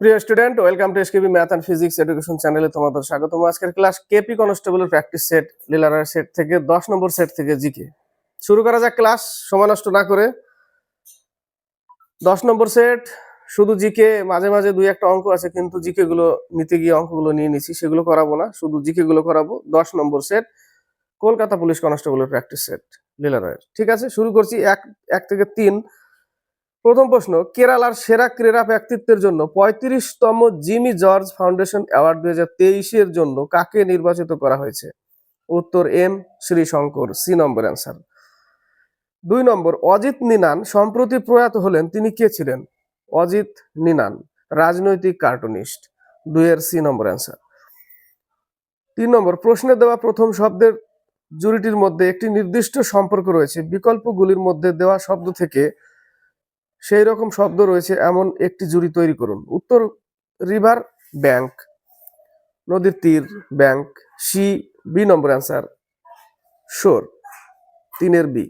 প্রিয় student, welcome to SKB math and physics education চ্যানেলে তোমাদের স্বাগতম। আজকের ক্লাস কেপি কনস্টেবলের প্র্যাকটিস সেট লিলারের সেট থেকে, দশ নম্বর সেট থেকে জিকে শুরু করা যাক ক্লাস, সময় নষ্ট না করে। দশ নম্বর সেট, শুধু জিকে মাঝে মাঝে দুই একটা অঙ্ক আছে, কিন্তু জিকে গুলো নিতে গিয়ে অঙ্কগুলো নিয়ে নিছি, সেগুলো করাবো না, শুধু জিকে গুলো করাবো। দশ নম্বর সেট, কলকাতা পুলিশ কনস্টেবলের প্র্যাকটিস সেট লিলারের ঠিক আছে, শুরু করছি এক এক থেকে তিন। প্রথম প্রশ্ন, কেরালার সেরা ক্রীড়া ব্যক্তিত্বের জন্য পঁয়ত্রিশতম জিমি জর্জ ফাউন্ডেশন অ্যাওয়ার্ড দুই হাজার তেইশের জন্য কাকে নির্বাচিত করা হয়েছে? উত্তর M, Sreeshankar, C number answer. দুই নম্বর, অজিত নিনান সম্প্রতি প্রয়াত হলেন, তিনি কে ছিলেন? অজিত নিনান, রাজনৈতিক কার্টুনিস্ট। দুইয়ের সি নম্বর অ্যান্সার। তিন নম্বর, প্রশ্নে দেওয়া প্রথম শব্দের জুরিটির মধ্যে একটি নির্দিষ্ট সম্পর্ক রয়েছে। বিকল্পগুলির মধ্যে দেওয়া শব্দ থেকে সেই রকম শব্দ রয়েছে এমন একটি জুড়ি তৈরি করুন। উত্তর রিভার ব্যাংক, নদীর তীর bank C B number answer, shore, তিনের বি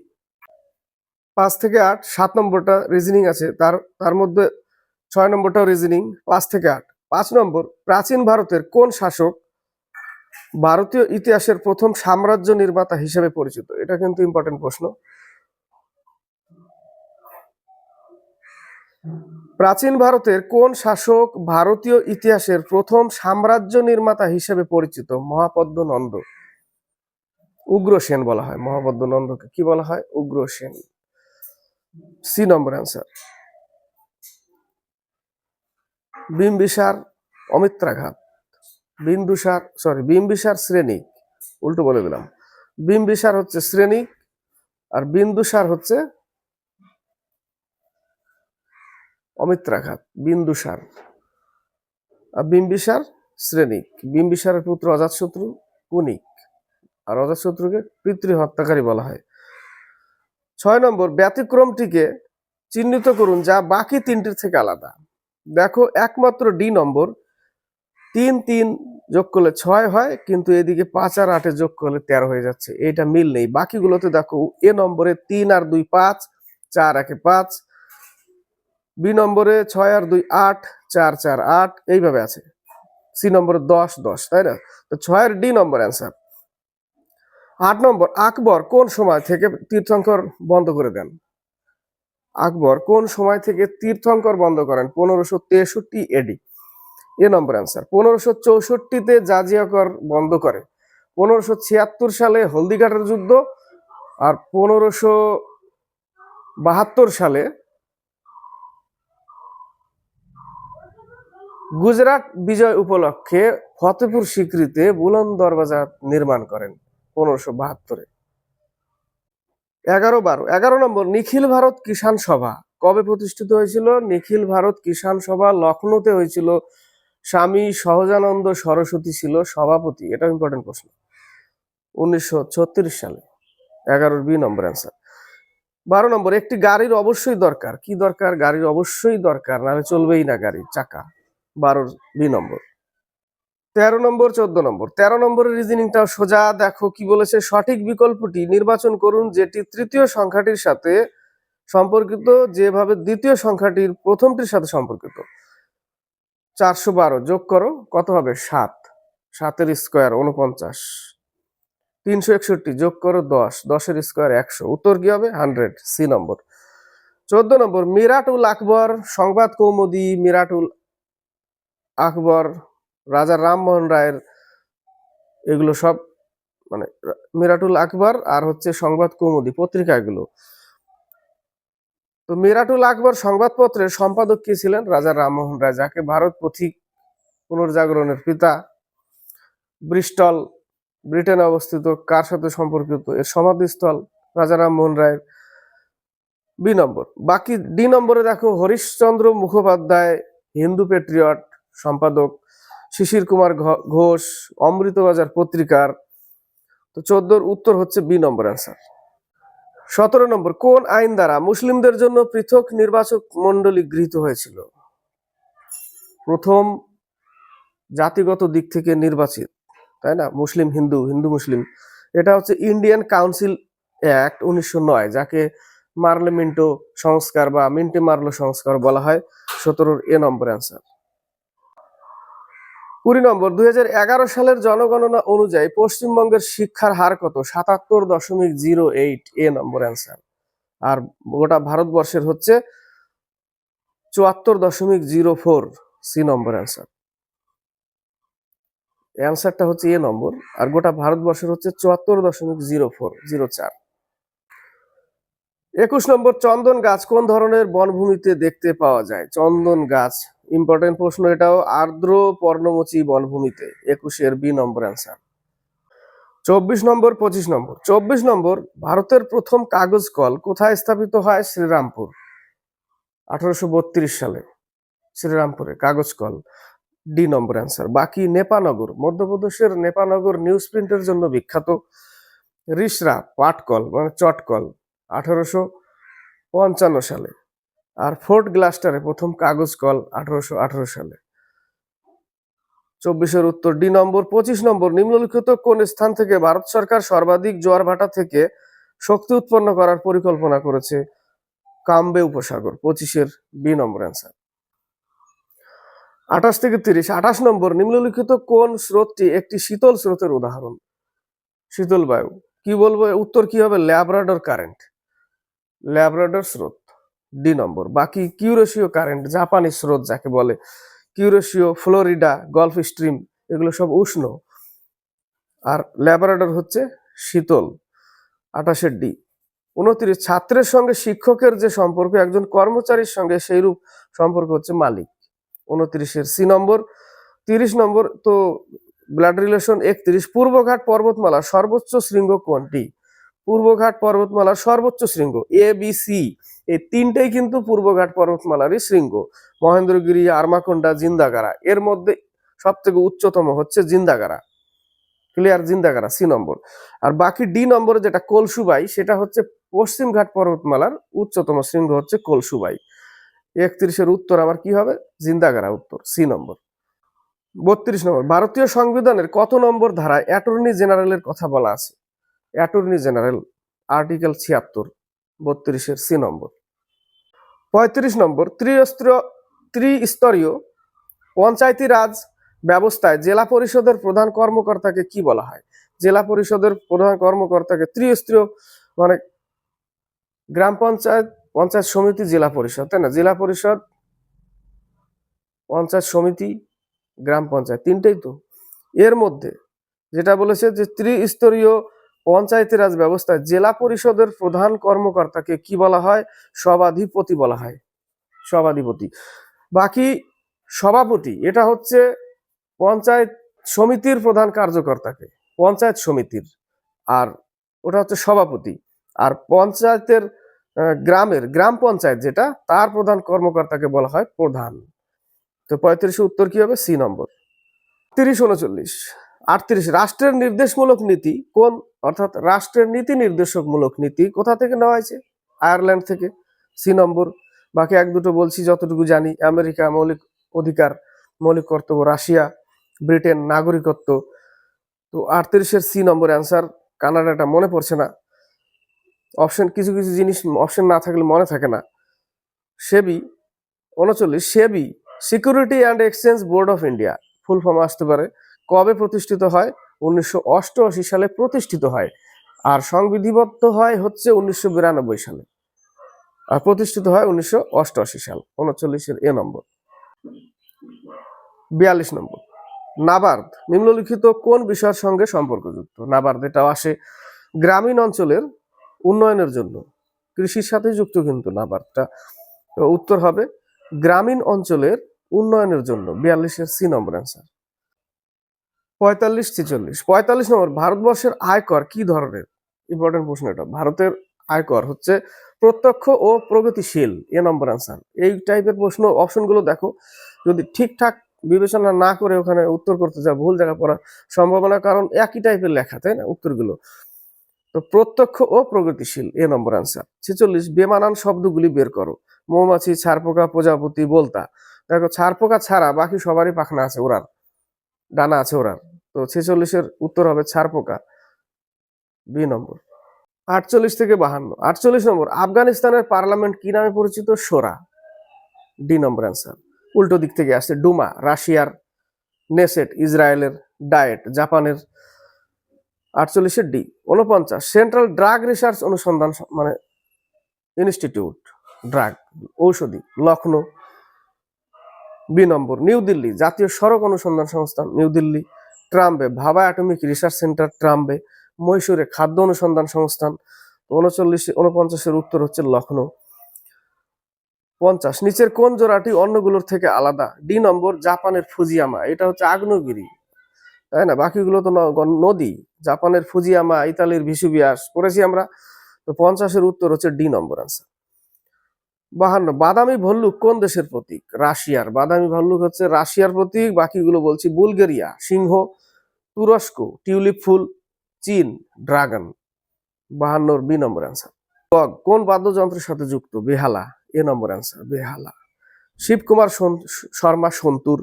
পাঁচ থেকে আট, সাত নম্বরটা রিজনিং আছে, তার তার মধ্যে ছয় নম্বরটাও রিজনিং পাঁচ থেকে আট। পাঁচ নম্বর, প্রাচীন ভারতের কোন শাসক ভারতীয় ইতিহাসের প্রথম সাম্রাজ্য নির্মাতা হিসেবে পরিচিত? এটা কিন্তু ইম্পর্টেন্ট প্রশ্ন। প্রাচীন ভারতের কোন শাসক ভারতীয় ইতিহাসের প্রথম সাম্রাজ্য নির্মাতা হিসেবে পরিচিত? মহাপদ্ম নন্দ উগ্রসেন বলা হয়। মহাপদ্ম নন্দকে কি বলা হয়? Ugrasen C number answer. Bimbisara Amitraghata. Bindusara sorry, Bimbisara শ্রেণি। উল্টো বলে দিলাম। বিম্বিসার হচ্ছে শ্রেণি আর বিন্দুসার হচ্ছে অমিত্রাঘাত, বিন্দুসার। আর বিম্বিসার শ্রেণিক। বিম্বিসারের পুত্র অজাতশত্রু কুনিক। আর অজাতশত্রুকে পিতৃ হত্যাকারী বলা হয়। ছয় নম্বর, ব্যতিক্রমটিকে চিহ্নিত করুন, যা বাকি তিনটির থেকে আলাদা। দেখো, একমাত্র ডি নম্বর, তিন তিন যোগ করলে ছয় হয়, কিন্তু এদিকে পাঁচ আর আটে যোগ করলে তেরো হয়ে যাচ্ছে। এটা মিল নেই। বাকিগুলোতে দেখো, এ নম্বরে তিন আর দুই পাঁচ, চার একে পাঁচ বি নম্বরে ছয় আর দুই আট, চার চার, আট, এইভাবে আছে। সি নম্বরে দশ দশ, তাই না? তো ছয়ের ডি নম্বর অ্যান্সার। আট নম্বর, আকবর কোন সময় থেকে তীর্থঙ্কর বন্ধ করে দেন? আকবর কোন সময় থেকে তীর্থঙ্কর বন্ধ করেন? পনেরোশো তেষট্টি এডি এ নম্বর অ্যান্সার। পনেরোশো চৌষট্টিতে জাজিয়াকর বন্ধ করে। পনেরোশো ছিয়াত্তর সালে হলদিঘাটের যুদ্ধ। আর পনেরোশো বাহাত্তর সালে গুজরাট বিজয় উপলক্ষে ফতেপুর স্বীকৃতে বুলন্দ দরওয়াজা নির্মাণ করেন পনেরোশো বাহাত্তরে। এগারো বারো, এগারো নম্বর, নিখিল ভারত কিষাণ সভা। কবে প্রতিষ্ঠিত হয়েছিল? নিখিল ভারত কিষাণ সভা লখনৌতে হয়েছিল। স্বামী সহজানন্দ সরস্বতী ছিল সভাপতি। এটা ইম্পর্টেন্ট প্রশ্ন। উনিশশো ছত্রিশ সালে। এগারোর বি নম্বর অ্যান্সার বারো নম্বর, একটি গাড়ির অবশ্যই দরকার। কি দরকার? গাড়ির অবশ্যই দরকার, নাহলে চলবেই না গাড়ির চাকা। বারোর বি নম্বর। তেরো নম্বর, চোদ্দ নম্বর। তেরো নম্বরের রিজনিংটাও সোজা, দেখো কি বলেছে, সঠিক বিকল্পটি নির্বাচন করুন যেটি তৃতীয় সংখ্যাটির সাথে সম্পর্কিত, যেভাবে দ্বিতীয় সংখ্যাটির প্রথমটির সাথে সম্পর্কিত। চারশো বারো, যোগ করো, কত হবে? সাত। সাতের স্কোয়ার উনপঞ্চাশ তিনশো একষট্টি, যোগ করো, দশ। দশের স্কোয়ার একশো। উত্তর কি হবে? হান্ড্রেড সি নম্বর চোদ্দ নম্বর, মিরাটুল আকবর, সংবাদ কৌমুদি, মিরাটুল আকবর, রাজা রামমোহন রায়ের এগুলো সব মানে মিরাটুল আকবর আর হচ্ছে সংবাদ কৌমুদি পত্রিকাগুলো। তো মিরাটুল আকবর সংবাদপত্রের সম্পাদক কে ছিলেন? রাজা রামমোহন রায়, যাকে ভারত পথিক পুনর্জাগরণের পিতা ব্রিস্টল, ব্রিটেনে অবস্থিত, কার সাথে সম্পর্কিত? এর সমাধিস্থল রাজা রামমোহন রায়ের বি নম্বর। বাকি ডি নম্বরে দেখো হরিশচন্দ্র মুখোপাধ্যায়, হিন্দু পেট্রিয়ট সম্পাদক শিশির কুমার ঘোষ, অমৃতবাজার পত্রিকার। তো চোদ্দোর উত্তর হচ্ছে বি নম্বর অ্যান্সার সতেরো নম্বর, কোন আইন দ্বারা মুসলিমদের জন্য পৃথক নির্বাচক মণ্ডলী গৃহীত হয়েছিল? প্রথম, জাতিগত দিক থেকে নির্বাচিত, তাই না? মুসলিম হিন্দু হিন্দু মুসলিম। এটা হচ্ছে ইন্ডিয়ান কাউন্সিল অ্যাক্ট উনিশশো নয়, যাকে মার্লে মিন্টো সংস্কার বা মিন্টে মার্লো সংস্কার বলা হয়। সতেরোর এ নম্বর অ্যান্সার কুড়ি নম্বর, দুই হাজার এগারো সালের জনগণনা অনুযায়ী পশ্চিমবঙ্গের শিক্ষার হার কত? সাতাত্তর দশমিক zero eight, A number answer আর গোটা ভারতবর্ষের হচ্ছে চুয়াত্তর দশমিক zero four, C number answer অ্যান্সারটা হচ্ছে এ নম্বর, আর গোটা ভারতবর্ষের হচ্ছে চুয়াত্তর দশমিক জিরো ফোর, জিরো চার। একুশ নম্বর, চন্দন গাছ কোন ধরনের বনভূমিতে দেখতে পাওয়া যায়? চন্দন গাছ ইম্পর্টেন্ট প্রশ্ন এটাও, আর্দ্র পর্ণমোচী বনভূমিতে একুশের বি নম্বর অ্যান্সার চব্বিশ নম্বর, পঁচিশ নম্বর। চব্বিশ নম্বর, ভারতের প্রথম কাগজ কল কোথায় স্থাপিত হয়? শ্রীরামপুর। আঠারোশো বত্রিশ সালে শ্রীরামপুরে কাগজ কল ডি নম্বর অ্যান্সার বাকি নেপানগর, মধ্যপ্রদেশের নেপানগর নিউজ প্রিন্টের জন্য বিখ্যাত রিসরা পাটকল মানে চটকল আঠারোশো পঞ্চান্ন সালে। আর ফোর্ট গ্লাস্টারে প্রথম কাগজ কল আঠারোশো আঠারো সালে। চব্বিশের উত্তর, ডি নম্বর, পঁচিশ নম্বর, নিম্নলিখিত কোন স্থান থেকে ভারত সরকার সর্বাধিক জোয়ার ভাটা থেকে শক্তি উৎপন্ন করার পরিকল্পনা করেছে? কাম্বে উপসাগর, পঁচিশের বি নম্বর অ্যান্সার আঠাশ থেকে তিরিশ, আঠাশ নম্বর, নিম্নলিখিত কোন স্রোতটি একটি শীতল স্রোতের উদাহরণ? শীতল বায়ু। কি বলব? উত্তর কি হবে? Labrador current. ল্যাব্রাডর স্রোত। D number. বাকি কিউরেশীয় কারেন্ট জাপানি স্রোত যাকে বলে, কিউরেশীয়, ফ্লোরিডা, গলফ স্ট্রিম, এগুলো সব উষ্ণ। আর ল্যাব্রাডর হচ্ছে শীতল, আঠাশের ডি। উনত্রিশ, ছাত্রের সঙ্গে শিক্ষকের যে সম্পর্ক, একজন কর্মচারীর সঙ্গে সেইরূপ সম্পর্ক হচ্ছে মালিক। উনত্রিশের সি নম্বর, তিরিশ নম্বর তো ব্লাড রিলেশন একত্রিশ, পূর্বঘাট পর্বতমালা, সর্বোচ্চ শৃঙ্গ কোনটি? পূর্বঘাট পর্বতমালার সর্বোচ্চ শৃঙ্গ এ বি সি এই তিনটেই কিন্তু পূর্বঘাট পর্বতমালারই শৃঙ্গ। মহেন্দ্রগিরি আরমাকোন্ডা জিন্দাগারা, এর মধ্যে সব থেকে উচ্চতম হচ্ছে জিন্দাগারা। ক্লিয়ার জিন্দাগারা সি নম্বর। আর বাকি ডি নম্বরে যেটা কলসুবাই, সেটা হচ্ছে পশ্চিমঘাট পর্বতমালার উচ্চতম শৃঙ্গ হচ্ছে কলসুবাই। একত্রিশের উত্তর আবার কি হবে? জিন্দাগারা উত্তর সি নম্বর। বত্রিশ নম্বর, ভারতীয় সংবিধানের কত নম্বর ধারায় অ্যাটর্নি জেনারেলের কথা বলা আছে? অ্যাটর্নি জেনারেল আর্টিকেল ছিয়াত্তর, বত্রিশের সি নম্বর। পঁয়ত্রিশ নম্বর ত্রিস্তর ত্রিস্তরীয় পঞ্চায়েতি রাজ ব্যবস্থায় জেলা পরিষদের প্রধান কর্মকর্তাকে কি বলা হয়? জেলা পরিষদের প্রধান কর্মকর্তাকে ত্রিস্তরীয় মানে গ্রাম পঞ্চায়েত পঞ্চায়েত সমিতি, জেলা পরিষদ, তাই না? জেলা পরিষদ, পঞ্চায়েত সমিতি, গ্রাম পঞ্চায়েত, তিনটেই তো। এর মধ্যে যেটা বলেছে যে ত্রিস্তরীয় পঞ্চায়েতি রাজ ব্যবস্থায় জেলা পরিষদের প্রধান কর্মকর্তাকে কি বলা হয়? সভাধিপতি বলা হয়। সভাধিপতি। বাকি সভাপতি, এটা হচ্ছে পঞ্চায়েত সমিতির প্রধান কার্যকর্তাকে, পঞ্চায়েত সমিতির। আর ওটা হচ্ছে সভাপতি। আর পঞ্চায়েতের গ্রামের, গ্রাম পঞ্চায়েত যেটা, তার প্রধান কর্মকর্তাকে বলা হয় প্রধান। তো পঁয়ত্রিশে উত্তর কি হবে? C number. তিরিশ, উনচল্লিশ। আটত্রিশ, রাষ্ট্রের নির্দেশমূলক নীতি কোন? অর্থাৎ রাষ্ট্রের নীতি নির্দেশকমূলক নীতি কোথা থেকে নেওয়া হয়েছে? আয়ারল্যান্ড থেকে, সি নম্বর। বাকি এক দুটো বলছি, যতটুকু জানি, আমেরিকা মৌলিক অধিকার, মৌলিক কর্তব্য, রাশিয়া, ব্রিটেন নাগরিকত্ব। তো আটত্রিশের সি নম্বর অ্যান্সার, কানাডাটা মনে পড়ছে না। অপশন কিছু কিছু জিনিস, অপশন না থাকলে মনে থাকে না। সেবি, উনচল্লিশ, SEBI, security and exchange board of India, full form আসতে পারে। কবে প্রতিষ্ঠিত হয়? উনিশশো অষ্টআশি সালে প্রতিষ্ঠিত হয়। আর সংবিধিবদ্ধ হয় হচ্ছে উনিশশো বিরানব্বই সালে। আর প্রতিষ্ঠিত হয় উনিশশো অষ্টআশি সাল, উনচল্লিশের এ নম্বর। বিয়াল্লিশ নম্বর। নাবার্দ নিম্নলিখিত কোন বিষয়ের সঙ্গে সম্পর্কযুক্ত? নাবার্দ এটাও আসে। গ্রামীণ অঞ্চলের উন্নয়নের জন্য। কৃষির সাথে যুক্ত কিন্তু নাবার্দটা উত্তর হবে, গ্রামীণ অঞ্চলের উন্নয়নের জন্য। বিয়াল্লিশের সি নম্বর অ্যান্সার পঁয়তাল্লিশ, ছেচল্লিশ। পঁয়তাল্লিশ নম্বর, ভারতবর্ষের আয়কর কি ধরনের? ইম্পর্টেন্ট প্রশ্ন এটা। ভারতের আয়কর হচ্ছে প্রত্যক্ষ ও প্রগতিশীল। এ নম্বর অ্যান্সার এই টাইপের প্রশ্ন অপশনগুলো দেখো। যদি ঠিকঠাক বিবেচনা না করে ওখানে উত্তর করতে যা ভুল জায়গা পড়ার সম্ভাবনা, কারণ একই টাইপের লেখা, তাই না? উত্তরগুলো। তো প্রত্যক্ষ ও প্রগতিশীল, এ নম্বর অ্যান্সার ছেচল্লিশ, বেমানান শব্দগুলি বের করো। মৌমাছি ছারপোকা প্রজাপতি, বলতা। দেখো ছারপোকা ছাড়া বাকি সবারই পাখনা আছে, ওরার। ডানা আছে, ওরার। তো ছেচল্লিশের উত্তর হবে ছারপোকা বি নম্বর। আটচল্লিশ থেকে বাহান্ন। আটচল্লিশ নম্বর, আফগানিস্তানের পার্লামেন্ট কি নামে পরিচিত? সোরা। D number answer. উল্টো দিক থেকে আসছে ডুমা, রাশিয়ার নেসেট, ইসরায়েলের ডায়েট, জাপানের আটচল্লিশের ডি। উনপঞ্চাশ সেন্ট্রাল ড্রাগ রিসার্চ অনুসন্ধান মানে ইনস্টিটিউট, ড্রাগ, ঔষধি, Lucknow. B number, new Delhi, জাতীয় সড়ক অনুসন্ধান সংস্থা, new Delhi. Trombay Bhabha atomic research centre Trombay মহীশূরে খাদ্য অনুসন্ধান সংস্থান উনচল্লিশ, উনপঞ্চাশের উত্তর হচ্ছে লখনৌ পঞ্চাশ, নিচের কোন জোড়াটি অন্যগুলোর থেকে আলাদা? ডি নম্বর, জাপানের ফুজিয়ামা, এটা হচ্ছে আগ্নেয়গিরি। তাই না? বাকিগুলো তো নদী, জাপানের ফুজিয়ামা, ইতালির ভিসুবিয়াস পড়েছি আমরা। তো পঞ্চাশের উত্তর হচ্ছে ডি নম্বর আনসার বাহান্ন, বাদামি ভল্লুক কোন দেশের প্রতীক? রাশিয়ার। বাদামি ভল্লুক হচ্ছে রাশিয়ার প্রতীক, বাকিগুলো বলছি বুলগেরিয়া, সিংহ তুরস্ক, টিউলিপ ফুল, চীন, ড্রাগন। বাহান্নর, বি নম্বর অ্যান্সার গগ, কোন বাদ্যযন্ত্রের সাথে যুক্ত? বেহালা। এ নম্বর অ্যান্সার বেহালা। শিবকুমার শর্মা সন্তুর।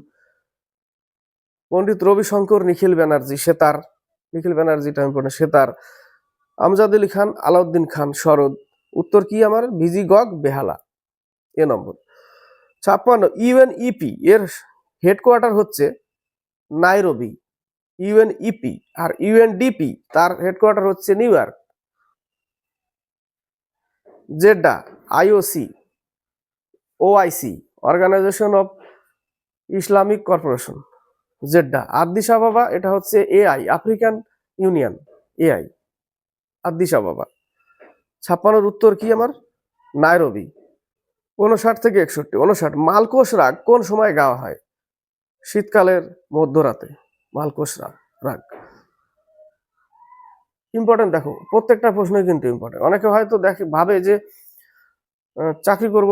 পণ্ডিত রবিশঙ্কর, নিখিল ব্যানার্জি সেতার নিখিল ব্যানার্জিটা টাইম পড়ে সেতার আমজাদ আলী খান, আলাউদ্দিন খান, শরদ। উত্তর কি আমার? ভিজি, গগ, বেহালা। এ নম্বর। ছাপ্পান্ন, ইউএনইপি, এর হেডকোয়ার্টার হচ্ছে নাইরোবি। ইউএনইপি আর ইউএনডিপি তার হেডকোয়ার্টার হচ্ছে New York Jeddah IOC OIC organisation of Islamic corporation Jeddah. Addis Ababa এটা হচ্ছে এআই আফ্রিকান ইউনিয়ন এআই আদিস আবাবা ছাপ্পান্নর উত্তর কি আমার? নাইরবি। উনষাট থেকে একষট্টি। উনষাট মালকোষ রাগ কোন সময় গাওয়া হয়? শীতকালের মধ্যরাতে। মালকোষ রাগ রাগ। ইম্পর্টেন্ট দেখো, প্রত্যেকটা প্রশ্নই কিন্তু ইম্পর্টেন্ট অনেকে হয়তো দেখে, ভাবে যে চাকরি করব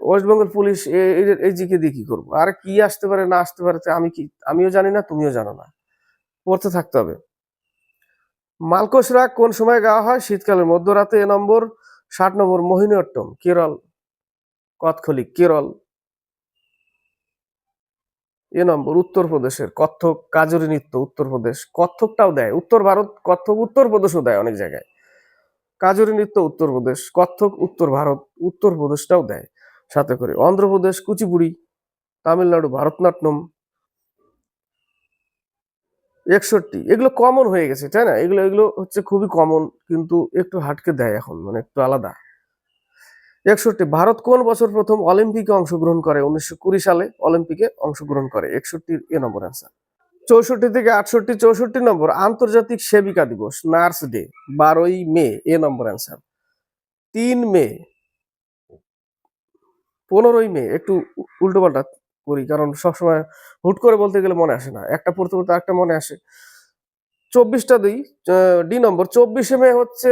ওয়েস্ট বেঙ্গল পুলিশ এই- জিকে দিয়ে কি করব? আর কি আসতে পারে, না আসতে পারে আমি কি, আমিও জানি না, তুমিও জানো না। পড়তে থাকতে হবে। মালকোষ রাগ কোন সময় গাওয়া হয়? শীতকালের মধ্যরাতে, এ নম্বর, ষাট নম্বর মোহিনীঅট্টম কেরল কথকলি কেরল। এ নম্বর, উত্তরপ্রদেশের কত্থক, কাজরি নৃত্য উত্তরপ্রদেশ। কত্থকটাও দেয়, উত্তর ভারত কত্থক, উত্তরপ্রদেশও দেয় অনেক জায়গায়। কাজরি নৃত্য উত্তরপ্রদেশ, কত্থক, উত্তর ভারত উত্তরপ্রদেশটাও দেয়। সাথে করে অন্ধ্রপ্রদেশ, কুচিপুড়ি, তামিলনাড়ু, ভারতনাট্যম, একষট্টি। এগুলো কমন হয়ে গেছে, তাই না? এগুলো এগুলো হচ্ছে খুবই কমন কিন্তু একটু হাটকে দেয় এখন মানে একটু আলাদা। একষট্টি, ভারত কোন বছর প্রথম অলিম্পিকে অংশগ্রহণ করে? উনিশশো কুড়ি সালে অলিম্পিকে অংশগ্রহণ করে। একষট্টির এ নম্বর অ্যান্সার চৌষট্টি থেকে আটষট্টি, চৌষট্টি নম্বর, আন্তর্জাতিক সেবিকা দিবস, নার্স ডে, বারোই মে, এ নম্বর অ্যান্সার তিন মে, পনেরোই মে, একটু উল্টো পাল্টা করি, কারণ সবসময় হুট করে বলতে গেলে মনে আসে না। একটা পড়তে পড়তে একটা মনে আসে। চব্বিশটা দিই ডি নম্বর, চব্বিশে মে হচ্ছে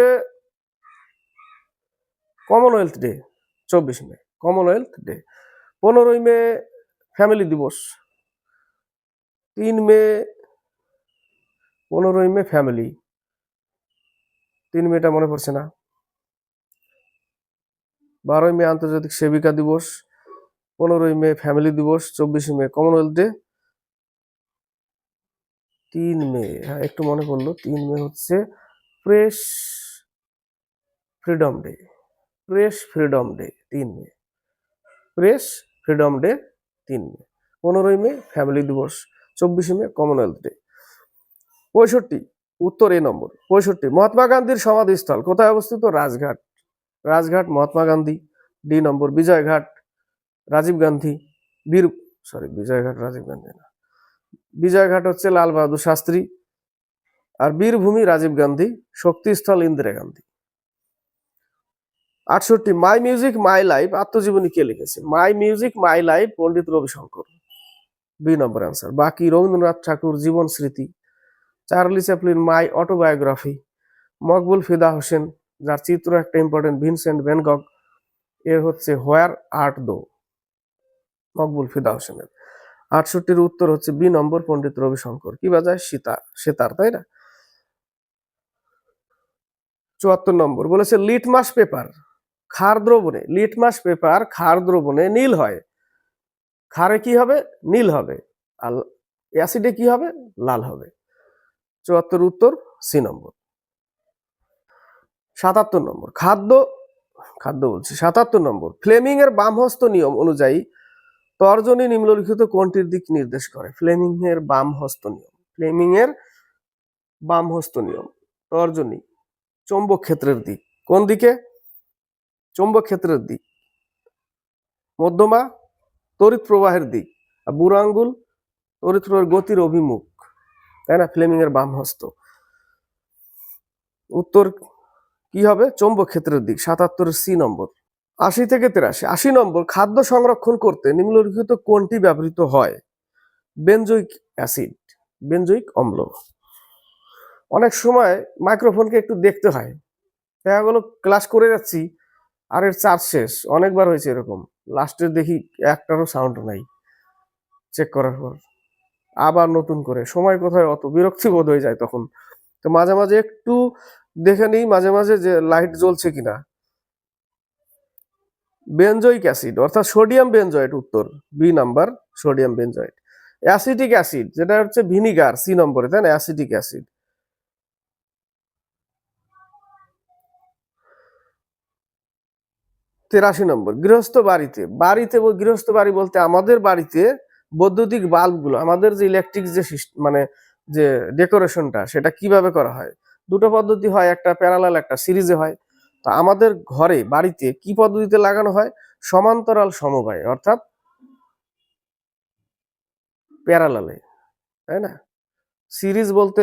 কমনওয়েলথ ডে চব্বিশ মে কমনওয়েলথ ডে পনেরোই মে ফ্যামিলি দিবস তিন মে, পনেরোই মে ফ্যামিলি তিন মেটা মনে পড়ছে না। বারোই মে আন্তর্জাতিক সেবিকা দিবস, পনেরোই মে ফ্যামিলি দিবস চব্বিশে মে কমনওয়েলথ ডে তিন মে হ্যাঁ একটু মনে পড়ল, তিন মে হচ্ছে press freedom day press freedom day তিন মে। প্রেস ফ্রিডম ডে তিন মে। পনেরোই মে ফ্যামিলি দিবস, চব্বিশে মে কমনওয়েলথ ডে। পঁয়ষট্টি, উত্তর এ নম্বর। পঁয়ষট্টি, মহাত্মা গান্ধীর সমাধিস্থল, কোথায় অবস্থিত? Rajghat. Rajghat, Mahatma Gandhi. D number, Vijayghat. Rajiv Gandhi. Veer, sorry, Vijayghat, Rajib Gandhi না। বিজয়ঘাট হচ্ছে লাল বাহাদুর শাস্ত্রী। আর বীরভূমি রাজীব গান্ধী, শক্তিস্থল ইন্দিরা গান্ধী। আটষট্টি মাই মিউজিক মাই লাইফ আত্মজীবনী কে লিখেছে? My music my life Pandit Ravishankar. দুই নম্বর অ্যান্সার বাকি Rabindranath Thakur Jiban Smriti, Charlie Chaplin my autobiography Maqbool Fida Husain, যার চিত্র একটা ইম্পর্টেন্ট ভিনসেন্ট ভ্যানগক এর হচ্ছে হোয়ার আর্ট দো মকবুল ফিদা হোসেনের। আটষট্টির উত্তর হচ্ছে বি নম্বর, পণ্ডিত রবিশঙ্কর। কি বাজায়? সীতার সেতার, তাই না? চুয়াত্তর নম্বর, বলেছে লিটমাস পেপার। ক্ষার দ্রবণে লিটমাস পেপার ক্ষার দ্রবণে নীল হয়। ক্ষারে কি হবে? নীল হবে। আর অ্যাসিডে কি হবে? লাল হবে। চুয়াত্তর উত্তর, সি নম্বর। সাতাত্তর নম্বর। খাদ্য খাদ্য বলছি। সাতাত্তর নম্বর। ফ্লেমিং এর বামহস্ত নিয়ম অনুযায়ী তর্জনী নিম্নলিখিত কোনটির দিক নির্দেশ করে? ফ্লেমিং এর বাম হস্ত নিয়ম। ফ্লেমিং এর বাম হস্ত নিয়ম। তর্জনী, চৌম্বক ক্ষেত্রের দিক। কোন দিকে? চৌম্বক ক্ষেত্রের দিক। মধ্যমা তড়িৎ প্রবাহের দিক। আর বুড়ো আঙ্গুল তড়িৎ প্রবাহের গতির অভিমুখ। তাই না? ফ্লেমিং এর বাম হস্ত উত্তর কি হবে? চৌম্বক ক্ষেত্রের দিক, সাতাত্তরের সি নম্বর। আশি থেকে তেরাশি। আশি নম্বর, খাদ্য সংরক্ষণ করতে নিম্নলিখিত কোনটি ব্যবহৃত হয়? বেনজোইক অ্যাসিড, বেনজোইক অম্ল। অনেক সময় মাইক্রোফোনকে একটু দেখতে হয়। দেখা গেলো, ক্লাস করে যাচ্ছি আর এর চার্জ শেষ। অনেকবার হয়েছে এরকম। লাস্টে দেখি একটারও সাউন্ড নাই। চেক করার পর। আবার নতুন করে। সময় কোথায়? অত বিরক্তি বোধ হয়ে যায় তখন। তো মাঝে মাঝে একটু দেখে নিই, মাঝে মাঝে যে লাইট জ্বলছে কিনা। বেঞ্জয়িক অ্যাসিড অর্থাৎ সোডিয়াম বেনজয়েট উত্তর। B number sodium benzoate acetic acid যেটা হচ্ছে ভিনিগার সি নম্বরে তাই না? অ্যাসিটিক অ্যাসিড তেরাশি নম্বর, গৃহস্থ বাড়িতে বাড়িতে গৃহস্থ বাড়ি বলতে আমাদের বাড়িতে বৈদ্যুতিক বাল্বগুলো, আমাদের যে ইলেকট্রিক যে মানে যে ডেকোরেশনটা সেটা কীভাবে করা হয়? দুটো পদ্ধতি হয়, একটা প্যারালাল একটা সিরিজে হয়। তো আমাদের ঘরে, বাড়িতে কি পদ্ধতিতে লাগানো হয়? সমান্তরাল সমবায়, অর্থাৎ প্যারালালে তাই না? সিরিজ বলতে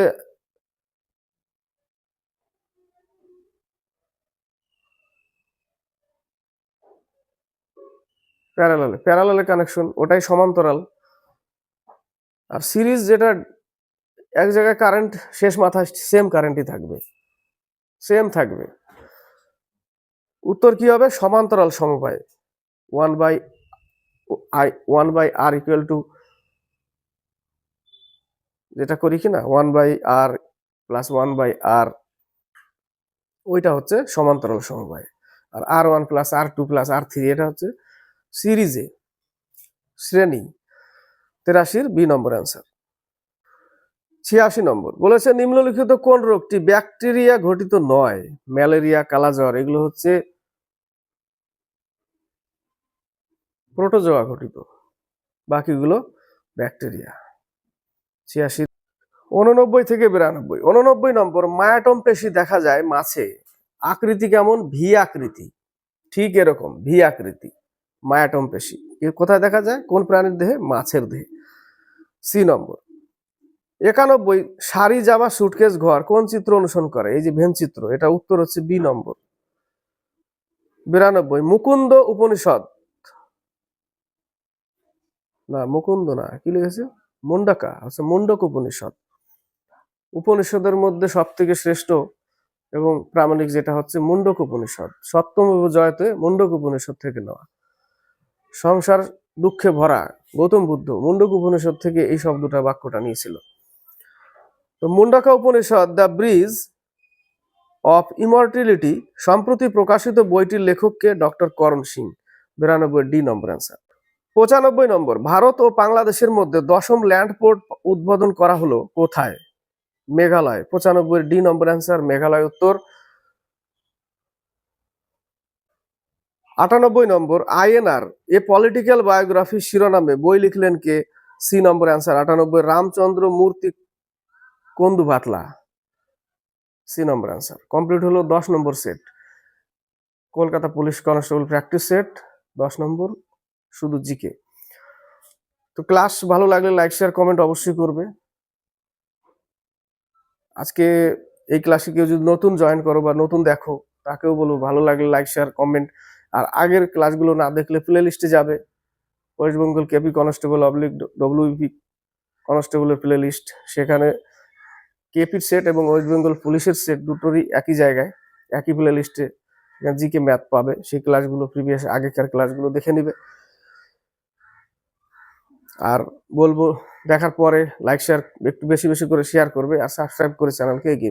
প্যারালালে প্যারালালে কানেকশন ওটাই সমান্তরাল। আর সিরিজ যেটা এক জায়গায় কারেন্ট শেষ মাথায় সেম কারেন্টই থাকবে। সেম থাকবে। উত্তর কি হবে? সমান্তরাল সমবায়। One by I one by R equal to যেটা করি কি না? One by R plus one by R ওইটা হচ্ছে সমান্তরাল সমবায়। আর R one plus R two plus R three এটা হচ্ছে সিরিজে শ্রেণি তেরাশির বি নম্বর অ্যান্সার ছিয়াশি নম্বর, বলেছে নিম্নলিখিত কোন রোগটি ব্যাকটেরিয়া ঘটিত নয়? ম্যালেরিয়া, কালাজ্বর, এগুলো হচ্ছে প্রোটোজোয়া ঘটিত, বাকিগুলো ব্যাকটেরিয়া। ছিয়াশি উননব্বই থেকে বিরানব্বই উননব্বই নম্বর, মায়াটম পেশি দেখা যায় মাছে, আকৃতি কেমন? ভি আকৃতি, ঠিক এরকম, ভি আকৃতি। মায়াটম পেশি। কোথায় দেখা যায়? কোন প্রাণীর দেহে? মাছের দেহে। C number. একানব্বই শাড়ি জামা সুটকেস ঘর, কোন চিত্র অনুসরণ করে? এই যে ভেন চিত্র, এটা উত্তর হচ্ছে বি নম্বর। বিরানব্বই, মুকুন্দ উপনিষদ। না, মুকুন্দ না, কি লিখেছে? মুন্ডাকা, হচ্ছে মুন্ডক উপনিষদ। উপনিষদের মধ্যে সব থেকে শ্রেষ্ঠ এবং প্রামাণিক যেটা হচ্ছে মুন্ডক উপনিষদ। সপ্তম জয়তে মুন্ডক উপনিষদ থেকে নেওয়া। সংসার দুঃখে ভরা গৌতম বুদ্ধ মুন্ডক উপনিষদ থেকে এই শব্দটা বাক্যটা নিয়েছিল। তো Mundaka Upanishad, the bridge of immortality সম্প্রতি প্রকাশিত বইটির লেখককে ডক্টর করণ সিং, বিরানব্বই ডি নম্বর অ্যান্সার। পঁচানব্বই নম্বর, ভারত ও বাংলাদেশের মধ্যে দশম ল্যান্ড পোর্ট উদ্বোধন করা হলো কোথায়? মেঘালয়। পঁচানব্বই ডি নম্বর অ্যান্সার, মেঘালয় উত্তর। আটানব্বই নম্বর আইএনআর এ পলিটিক্যাল বায়োগ্রাফি শিরোনামে বই লিখলেন কে? সি নম্বর অ্যান্সার আটানব্বই, রামচন্দ্র মূর্তি কন্দু ভাটলা। সি নম্বর অ্যান্সার কমপ্লিট হলো দশ নম্বর set Kolkata police constable practice set দশ নম্বর, শুধু জিকে। তো ক্লাস ভালো লাগলে লাইক শেয়ার কমেন্ট অবশ্যই করবে। আজকে এই ক্লাসে কেউ যদি নতুন জয়েন করো বা নতুন দেখো, তাকেও বলব, ভালো লাগলে লাইক শেয়ার কমেন্ট আর আগের ক্লাসগুলো না দেখলে প্লে লিস্টে যাবে। West Bengal KP constable oblique WP কনস্টেবলের প্লে লিস্ট সেখানে কেপির সেট এবং ওয়েস্ট বেঙ্গল পুলিশের সেট দুটোরই একই জায়গায়, একই প্লে লিস্টে জিকে ম্যাথ পাবে। সেই ক্লাসগুলো প্রিভিয়াস আগেকার ক্লাসগুলো দেখে নিবে। আর বলব দেখার পরে লাইক শেয়ার একটু বেশি বেশি করে শেয়ার করবে আর সাবস্ক্রাইব করে চ্যানেলকে এগিয়ে